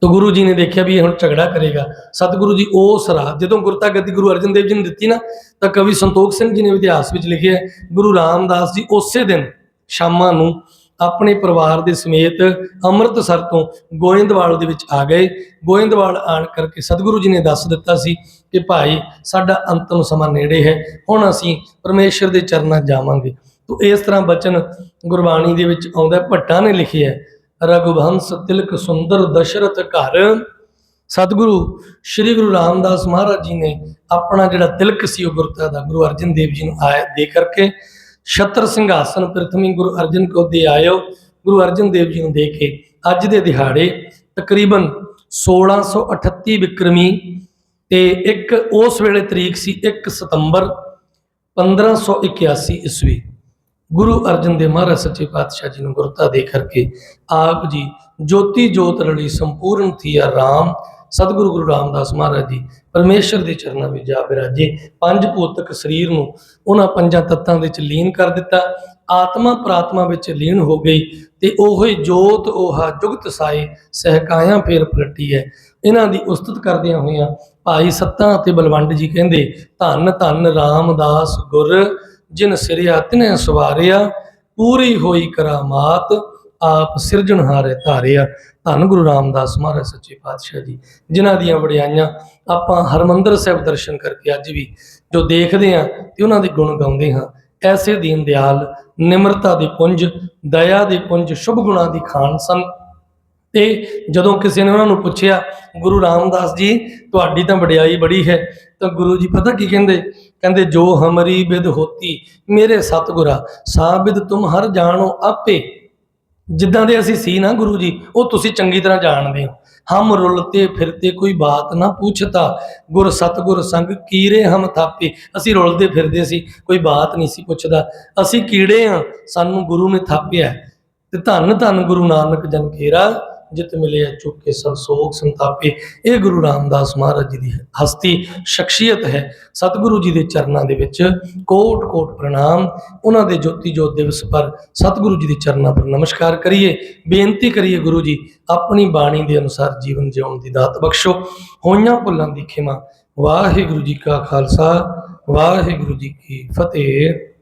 ਤਾਂ ਗੁਰੂ ਜੀ ਨੇ ਦੇਖਿਆ ਵੀ ਇਹ ਹੁਣ ਝਗੜਾ ਕਰੇਗਾ। ਸਤਿਗੁਰੂ ਜੀ ਉਹ ਸਰਾ ਜਦੋਂ ਗੁਰਤਾ ਗੱਦੀ ਗੁਰੂ ਅਰਜਨ ਦੇਵ ਜੀ ਨੇ ਦਿੱਤੀ ਨਾ, ਤਾਂ ਕਵੀ ਸੰਤੋਖ ਸਿੰਘ ਜੀ ਨੇ ਇਤਿਹਾਸ ਵਿੱਚ ਲਿਖਿਆ ਗੁਰੂ ਰਾਮਦਾਸ ਜੀ ਉਸੇ ਦਿਨ ਸ਼ਾਮਾਂ ਨੂੰ ਆਪਣੇ ਪਰਿਵਾਰ ਦੇ ਸਮੇਤ ਅੰਮ੍ਰਿਤਸਰ ਤੋਂ ਗੋਇੰਦਵਾਲ ਦੇ ਵਿੱਚ ਆ ਗਏ। ਗੋਇੰਦਵਾਲ ਆਣ ਕਰਕੇ ਸਤਿਗੁਰੂ ਜੀ ਨੇ ਦੱਸ ਦਿੱਤਾ ਸੀ ਕਿ ਭਾਈ ਸਾਡਾ ਅੰਤਮ ਸਮਾਂ ਨੇੜੇ ਹੈ। ਹੁਣ ਅਸੀਂ ਪਰਮੇਸ਼ਰ ਦੇ ਚਰਨਾਂ ਜਾਵਾਂਗੇ। ਤੋ ਇਸ ਤਰ੍ਹਾਂ ਬਚਨ ਗੁਰਬਾਣੀ ਦੇ ਵਿੱਚ ਆਉਂਦਾ ਹੈ, ਭੱਟਾਂ ਨੇ ਲਿਖਿਆ ਹੈ, ਰਘੁਵੰਸ ਤਿਲਕ ਸੁੰਦਰ ਦਸ਼ਰਥ ਘਰ। ਸਤਿਗੁਰੂ ਸ੍ਰੀ ਗੁਰੂ ਰਾਮਦਾਸ ਮਹਾਰਾਜ ਜੀ ਨੇ ਆਪਣਾ ਜਿਹੜਾ ਤਿਲਕ ਸੀ ਉਹ ਗੁਰਤਾ ਦਾ ਗੁਰੂ ਅਰਜਨ ਦੇਵ ਜੀ ਨੂੰ ਆਇਆ ਦੇ ਕਰਕੇ ਛਤਰ ਸਿੰਘਾਸਨ ਪ੍ਰਥਮੀ ਗੁਰੂ ਅਰਜਨ ਕੋ ਦੇ ਆਇਓ। ਗੁਰੂ ਅਰਜਨ ਦੇਵ ਜੀ ਨੂੰ ਦੇ ਕੇ ਅੱਜ ਦੇ ਦਿਹਾੜੇ ਤਕਰੀਬਨ 1638 ਵਿਕਰਮੀ ਤੇ ਇੱਕ ਉਸ ਵੇਲੇ ਤਰੀਕ ਸੀ 1 ਸਤੰਬਰ 1581 ਈਸਵੀ। ਗੁਰੂ ਅਰਜਨ ਦੇਵ ਮਹਾਰਾਜ ਸੱਚੇ ਪਾਤਸ਼ਾਹ ਜੀ ਨੂੰ ਗੁਰਤਾ ਦੇ ਕਰਕੇ ਆਪ ਜੀ ਜੋਤੀ ਜੋਤ ਰਲੀ ਸੰਪੂਰਨ ਥੀਆ ਰਾਮ। ਸਤਿਗੁਰੂ ਗੁਰੂ ਰਾਮਦਾਸ ਮਹਾਰਾਜ ਜੀ ਪਰਮੇਸ਼ਰ ਦੇ ਚਰਨਾਂ ਵਿੱਚ ਜਾ ਬਿਰਾਜੇ ਪੰਜ ਭੂਤਕ ਸਰੀਰ ਨੂੰ ਉਹਨਾਂ ਪੰਜਾਂ ਤੱਤਾਂ ਵਿੱਚ ਲੀਨ ਕਰ ਦਿੱਤਾ, ਆਤਮਾ ਪ੍ਰਾਤਮਾ ਵਿੱਚ ਲੀਨ ਹੋ ਗਈ ਤੇ ਉਹੀ ਜੋਤ 오ਹਾ ਜੁਗਤ ਸਾਏ, ਸਹਿਕਾਇਆ ਫੇਰ ਪਲਟੀ ਹੈ। ਇਹਨਾਂ ਦੀ ਉਸਤਤ ਕਰਦਿਆਂ ਹੋਇਆਂ ਭਾਈ ਸੱਤਾ ਅਤੇ ਬਲਵੰਡ ਜੀ ਕਹਿੰਦੇ, ਧੰਨ ਧੰਨ ਰਾਮਦਾਸ ਗੁਰ, ਜਿਨ ਸਿਰਿਆ ਤਿਨੇ ਸਵਾਰਿਆ, ਪੂਰੀ ਹੋਈ ਕਰਾਮਾਤ ਆਪ ਸਿਰਜਣਹਾਰੇ ਧਾਰਿਆ ਧੰਨ ਗੁਰੂ ਰਾਮਦਾਸ ਮਹਾਰਾਜ ਸੱਚੇ ਪਾਤਸ਼ਾਹ ਜੀ, ਜਿਨ੍ਹਾਂ ਦੀਆਂ ਵਡਿਆਈਆਂ ਆਪਾਂ ਹਰਮੰਦਰ ਸਾਹਿਬ ਦਰਸ਼ਨ ਕਰਕੇ ਅੱਜ ਵੀ ਜੋ ਦੇਖਦੇ ਹਾਂ ਤੇ ਉਹਨਾਂ ਦੇ ਗੁਣ ਗਾਉਂਦੇ ਹਾਂ, ਐਸੇ ਦੀਨ ਦਿਆਲ, ਨਿਮਰਤਾ ਦੇ ਪੁੰਜ, ਦਇਆ ਦੇ ਪੁੰਜ, ਸ਼ੁਭ ਗੁਣਾਂ ਦੀ ਖਾਨ ਸਨ। ਤੇ ਜਦੋਂ ਕਿਸੇ ਨੇ ਉਹਨਾਂ ਨੂੰ ਪੁੱਛਿਆ, ਗੁਰੂ ਰਾਮਦਾਸ ਜੀ, ਤੁਹਾਡੀ ਤਾਂ ਵਡਿਆਈ ਬੜੀ ਹੈ। ਤਾਂ ਗੁਰੂ ਜੀ ਪਤਾ ਕੀ ਕਹਿੰਦੇ? ਕਹਿੰਦੇ, ਜੋ ਹਮਰੀ ਬਿਦ ਹੋਤੀ, ਮੇਰੇ ਸਤਗੁਰਾ ਸਾਬਿਦ ਤੁਮ ਹਰ ਜਾਣੋ ਆਪੇ। ਜਿੱਦਾਂ ਦੇ ਅਸੀਂ ਸੀ ਨਾ ਗੁਰੂ ਜੀ, ਉਹ ਤੁਸੀਂ ਚੰਗੀ ਤਰ੍ਹਾਂ ਜਾਣਦੇ ਹੋ। ਹਮ ਰੁਲਤੇ ਫਿਰਤੇ ਕੋਈ ਬਾਤ ਨਾ ਪੁੱਛਤਾ, ਗੁਰ ਸਤਗੁਰ ਸੰਗ ਕੀਰੇ ਹਮ ਥਾਪੇ। ਅਸੀਂ ਰੁਲਦੇ ਫਿਰਦੇ ਸੀ, ਕੋਈ ਬਾਤ ਨਹੀਂ ਸੀ ਪੁੱਛਦਾ। ਅਸੀਂ ਕੀੜੇ ਆ, ਸਾਨੂੰ ਗੁਰੂ ਨੇ ਥਾਪਿਆ। ਤੇ ਧੰਨ ਧੰਨ ਗੁਰੂ ਨਾਨਕ ਜਨ ਕੇਰਾ ਜਿਤ ਮਿਲਿਆ ਚੁੱਕ ਕੇ ਸੰਸੋਗ ਸੰਤਾਪੇ। ਇਹ ਗੁਰੂ ਰਾਮਦਾਸ ਮਹਾਰਾਜ ਜੀ ਦੀ ਹਸਤੀ ਸ਼ਖਸੀਅਤ ਹੈ। ਸਤਿਗੁਰੂ ਜੀ ਦੇ ਚਰਨਾਂ ਦੇ ਵਿੱਚ ਕੋਟ ਕੋਟ ਪ੍ਰਣਾਮ। ਉਹਨਾਂ ਦੇ ਜੋਤੀ ਜੋਤ ਦਿਵਸ ਪਰ ਸਤਿਗੁਰੂ ਜੀ ਦੇ ਚਰਨਾਂ ਪਰ ਨਮਸਕਾਰ ਕਰੀਏ। ਬੇਨਤੀ ਕਰੀਏ ਗੁਰੂ ਜੀ, ਆਪਣੀ ਬਾਣੀ ਦੇ ਅਨੁਸਾਰ ਜੀਵਨ ਜਿਉਣ ਦੀ ਦਾਤ ਬਖਸ਼ੋ। ਹੋਈਆਂ ਭੁੱਲਾਂ ਦੀ ਖਿਮਾ। ਵਾਹਿਗੁਰੂ ਜੀ ਕਾ ਖਾਲਸਾ, ਵਾਹਿਗੁਰੂ ਜੀ ਕੀ ਫਤਿਹ।